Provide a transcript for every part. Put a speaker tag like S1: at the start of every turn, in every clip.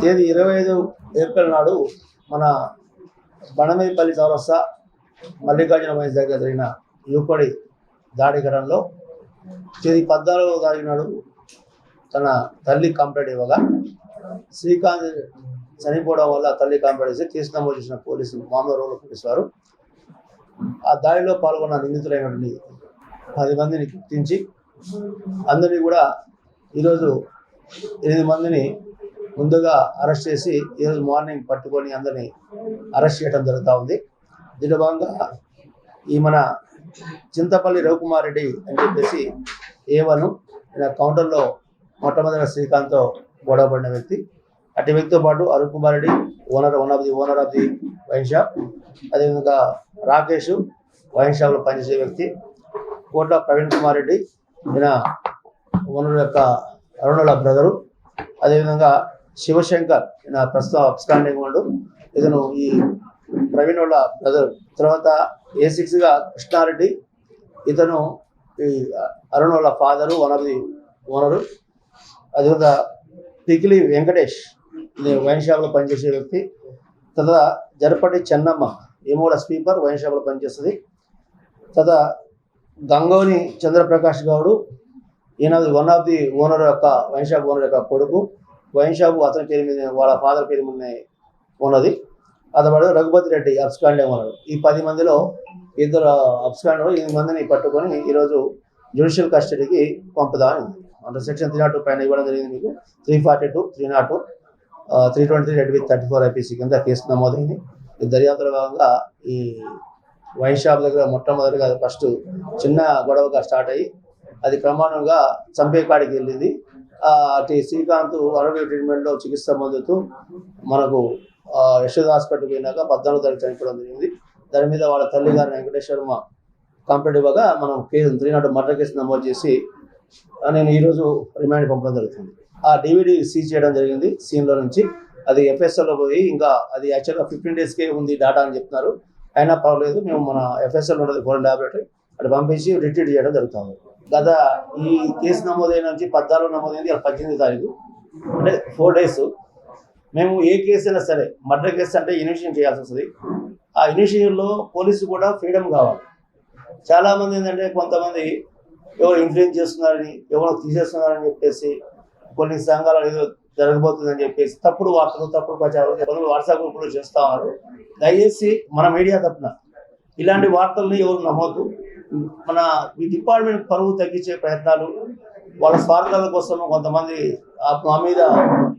S1: తేదీ ఇరవై ఐదు ఏప్రిల్ నాడు మన బణమేపల్లి చౌరస్తా మల్లికార్జున మహేష్ దగ్గర జరిగిన యువకుడి దాడి ఘటనలో తేదీ పద్నాలుగో తారీఖు నాడు తన తల్లి కంప్లైంట్ ఇవ్వగా శ్రీకాంత్ చనిపోవడం వల్ల తల్లి కంప్లైంట్ చేసి కేసు నమోదు చేసిన పోలీసు మామూలు రోడ్ల పోలీసు వారు ఆ దాడిలో పాల్గొన్న నిందితులైనటువంటి పది మందిని గుర్తించి అందరినీ కూడా ఈరోజు ఎనిమిది మందిని ముందుగా అరెస్ట్ చేసి ఈరోజు మార్నింగ్ పట్టుకొని అందరినీ అరెస్ట్ చేయడం జరుగుతూ ఉంది. దీని భాగంగా ఈ మన చింతపల్లి రవికుమార్ రెడ్డి అని చెప్పేసి ఏవను ఈయన కౌంటర్లో మొట్టమొదటి శ్రీకాంత్తో గొడవ పడిన వ్యక్తి. అటు వ్యక్తితో పాటు Arun Kumar Reddy owner one of the owner of the wine shop. అదేవిధంగా రాకేష్ వైన్ షాప్లో పనిచేసే వ్యక్తి. కోట్ల ప్రవీణ్ కుమార్ రెడ్డి ఈయన ఓనర్ యొక్క అరుణుల బ్రదరు. అదేవిధంగా శివశంకర్ నా ప్రస్తుతం అప్స్టాండింగ్ ఉండు ఇతను ఈ ప్రవీణ్ వాళ్ళ బ్రదర్ తర్వాత ఏ సిక్స్గా కృష్ణారెడ్డి. ఇతను ఈ అరుణ్ వాళ్ళ father one of the owner అదేవిధంగా పికిలి వెంకటేష్ ఇది వైన్ షాప్లో పనిచేసే వ్యక్తి. తర్వాత జరపటి చెన్నమ్మ ఏమోడ స్పీకర్ వైన్ షాప్లో పనిచేస్తుంది. తర్వాత గంగోని చంద్రప్రకాష్ గౌడు. ఈయన వన్ ఆఫ్ ది ఓనర్ యొక్క వైన్ షాప్ ఓనర్ యొక్క కొడుకు. వైన్ షాప్ అతని పేరు మీద వాళ్ళ ఫాదర్ పేరు మీద ఉన్నది. అతడు రఘుపతి రెడ్డి అబ్స్కాండే ఓనర్ ఈ పది మందిలో ఇద్దరు అబ్స్కాండ్ ఎనిమిది మందిని పట్టుకొని ఈరోజు జ్యుడిషియల్ కస్టడీకి పంపుదామని ఉంది. అంటే సెక్షన్ త్రీ నాట్ టూ పైన ఇవ్వడం జరిగింది మీకు. Three forty two three not two three twenty three read with thirty four IPC కింద కేసు నమోదైంది. ఈ దర్యాప్తులో భాగంగా ఈ వైన్ షాప్ దగ్గర మొట్టమొదటిగా ఫస్ట్ చిన్న గొడవగా స్టార్ట్ అయ్యి అది క్రమానుగా చంపేపాడికి వెళ్ళింది. శ్రీకాంత్ అరవై ట్రీట్మెంట్లో చికిత్స పొందుతూ మనకు ఆ, యశోద హాస్పిటల్ పోయినాక పద్నాలుగు తారీఖు చనిపోవడం జరిగింది. దాని మీద వాళ్ళ తల్లి గారిని వెంకటేశ్వర్మ కంప్లైంట్ ఇవ్వగా మనం case three not murder case నమోదు చేసి నేను ఈరోజు రిమాండ్ పంపడం జరుగుతుంది. ఆ డివిడి సీజ్ చేయడం జరిగింది సీన్లో నుంచి. అది ఎఫ్ఎస్ఎల్లో పోయి ఇంకా అది యాక్చువల్గా ఫిఫ్టీన్ డేస్కే ఉంది డాటా అని చెప్తున్నారు. అయినా పర్వాలేదు మేము మన ఎఫ్ఎస్ఎల్ ఉండదు ఫోరెన్ ల్యాబొరేటరీ అటు పంపించి రిట్రీట్ చేయడం జరుగుతుంది. గత ఈ కేసు నమోదైన నుంచి పద్నాలుగు నమోదైంది ఇలా పద్దెనిమిది తారీఖు. అంటే ఫోర్ డేస్ మేము ఏ కేసు అయినా సరే మర్డర్ కేసు అంటే ఇనిషియేషన్ చేయాల్సి వస్తుంది. ఆ ఇనిషియేషన్లో పోలీసు కూడా ఫ్రీడమ్ కావాలి. చాలామంది ఏంటంటే కొంతమంది ఎవరు ఇన్ఫ్లుయెన్స్ చేస్తున్నారని ఎవరో తీసేస్తున్నారని చెప్పేసి కొన్ని సంఘాలు ఏదో జరగబోతుందని చెప్పేసి తప్పుడు వార్తలు తప్పుడు ప్రచారం కొంతమంది వాట్సాప్ గ్రూప్లో చేస్తా ఉన్నారు. దయచేసి మన మీడియా తప్పున ఇలాంటి వార్తల్ని ఎవరు నమ్మొద్దు. మన ఈ డిపార్ట్మెంట్ పరువు తగ్గించే ప్రయత్నాలు వాళ్ళ స్వార్థాల కోసం కొంతమంది ఆ- మా మీద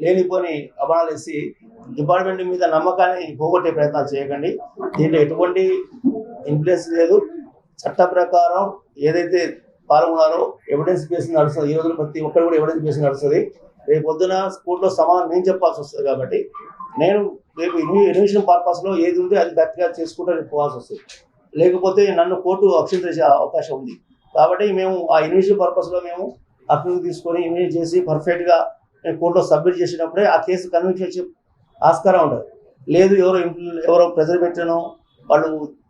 S1: లేనిపోని అభానాలు వేసి డిపార్ట్మెంట్ మీద నమ్మకాన్ని పోగొట్టే ప్రయత్నాలు చేయకండి. దీంట్లో ఎటువంటి ఇన్ఫ్లుయెన్స్ లేదు. చట్ట ప్రకారం ఏదైతే పాల్గొన్నారో ఎవిడెన్స్ బేస్ నడుస్తుంది. ఈ రోజున ప్రతి ఒక్కరు కూడా ఎవిడెన్స్ బేస్ నడుస్తుంది. రేపు పొద్దున స్కూల్లో సమాధానం నేను చెప్పాల్సి వస్తుంది కాబట్టి నేను రేపు ఎడ్యుకేషన్ పర్పస్లో ఏది ఉంటే అది కరెక్ట్గా చేసుకుంటూ రేపు పోవాల్సి వస్తుంది. లేకపోతే నన్ను కోర్టు అక్షించే అవకాశం ఉంది. కాబట్టి మేము ఆ ఇన్విషన్ పర్పస్లో మేము అప్రూవ్ తీసుకొని ఇన్వెస్ట్ చేసి పర్ఫెక్ట్గా కోర్టులో సబ్మిట్ చేసినప్పుడే ఆ కేసు కన్విక్షన్ వచ్చే ఆస్కారం ఉంటుంది లేదు ఎవరో ఎవరో ప్రెజర్ పెట్టను వాళ్ళు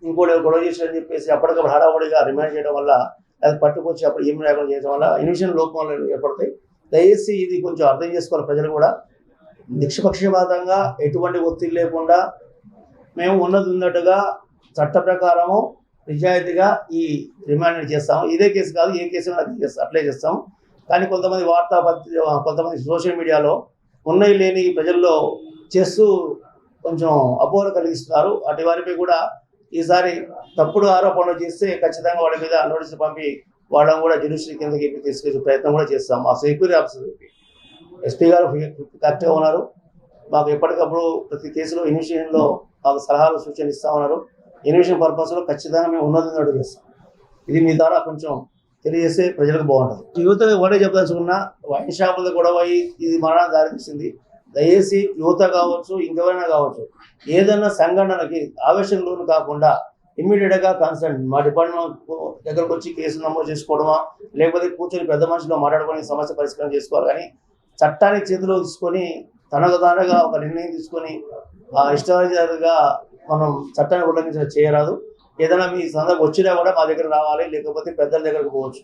S1: ఇంకోటి ఎవరు గొడవ చేశారని చెప్పేసి అప్పటికప్పుడు హడావుడిగా రిమైండ్ చేయడం వల్ల అది పట్టుకొచ్చి అప్పుడు ఏం లేకుండా చేయడం వల్ల ఇన్విషన్ లోపాలు ఏర్పడతాయి. దయచేసి ఇది కొంచెం అర్థం చేసుకోవాలి ప్రజలు కూడా. నిష్పక్షపాతంగా ఎటువంటి ఒత్తిడి లేకుండా మేము ఉన్నది ఉన్నట్టుగా చట్ట ప్రకారము నిజాయితీగా ఈ రిమాండ్ చేస్తాము. ఇదే కేసు కాదు ఏ కేసు అది చేస్తాం అప్లై చేస్తాం కానీ కొంతమంది వార్తాపత్రి కొంతమంది సోషల్ మీడియాలో ఉన్నాయి లేని ప్రజల్లో చేస్తూ కొంచెం అపోహ కలిగిస్తున్నారు. అటు వారిపై కూడా ఈసారి తప్పుడు ఆరోపణలు చేస్తే ఖచ్చితంగా వాళ్ళ మీద నోటీసులు పంపి వాళ్ళని కూడా జ్యుడిషియల్ కిందకి తీసుకొచ్చే ప్రయత్నం కూడా చేస్తాం మా సెక్యూరిటీ ఆఫీసర్ ఎస్పీ గారు కరెక్ట్గా ఉన్నారు. మాకు ఎప్పటికప్పుడు ప్రతి కేసులో ఇనిషియేషన్లో మాకు సలహాలు సూచనలు ఇస్తా ఉన్నారు. ఇనిషియేషన్ పర్పస్లో ఖచ్చితంగా మేము ఉన్నది ఉన్నట్టు చేస్తాం. ఇది మీ ద్వారా కొంచెం తెలియజేస్తే ప్రజలకు బాగుంటుంది. యువతకు ఒకటే చెప్పదలుచుకున్నా వైన్ షాపుల గొడవ పోయి ఇది మరణ దారితీసింది. దయచేసి యువత కావచ్చు ఇంకెవరైనా కావచ్చు ఏదైనా సంఘటనకి ఆవేశం లోను కాకుండా ఇమ్మీడియట్గా కన్సర్న్ మా డిపార్ట్మెంట్ దగ్గరకు వచ్చి కేసు నమోదు చేసుకోవడమా లేకపోతే కూర్చొని పెద్ద మనుషులు మాట్లాడుకొని సమస్య పరిష్కారం చేసుకోవాలి కానీ చట్టాన్ని చేతిలో తీసుకొని తనకు తానుగా ఒక నిర్ణయం తీసుకొని ఆ మనం చట్టాన్ని ఉల్లంఘించిన చేయరాదు. ఏదైనా మీ సందర్భం వచ్చినా కూడా మా దగ్గర రావాలి లేకపోతే పెద్దల దగ్గరకు పోవచ్చు.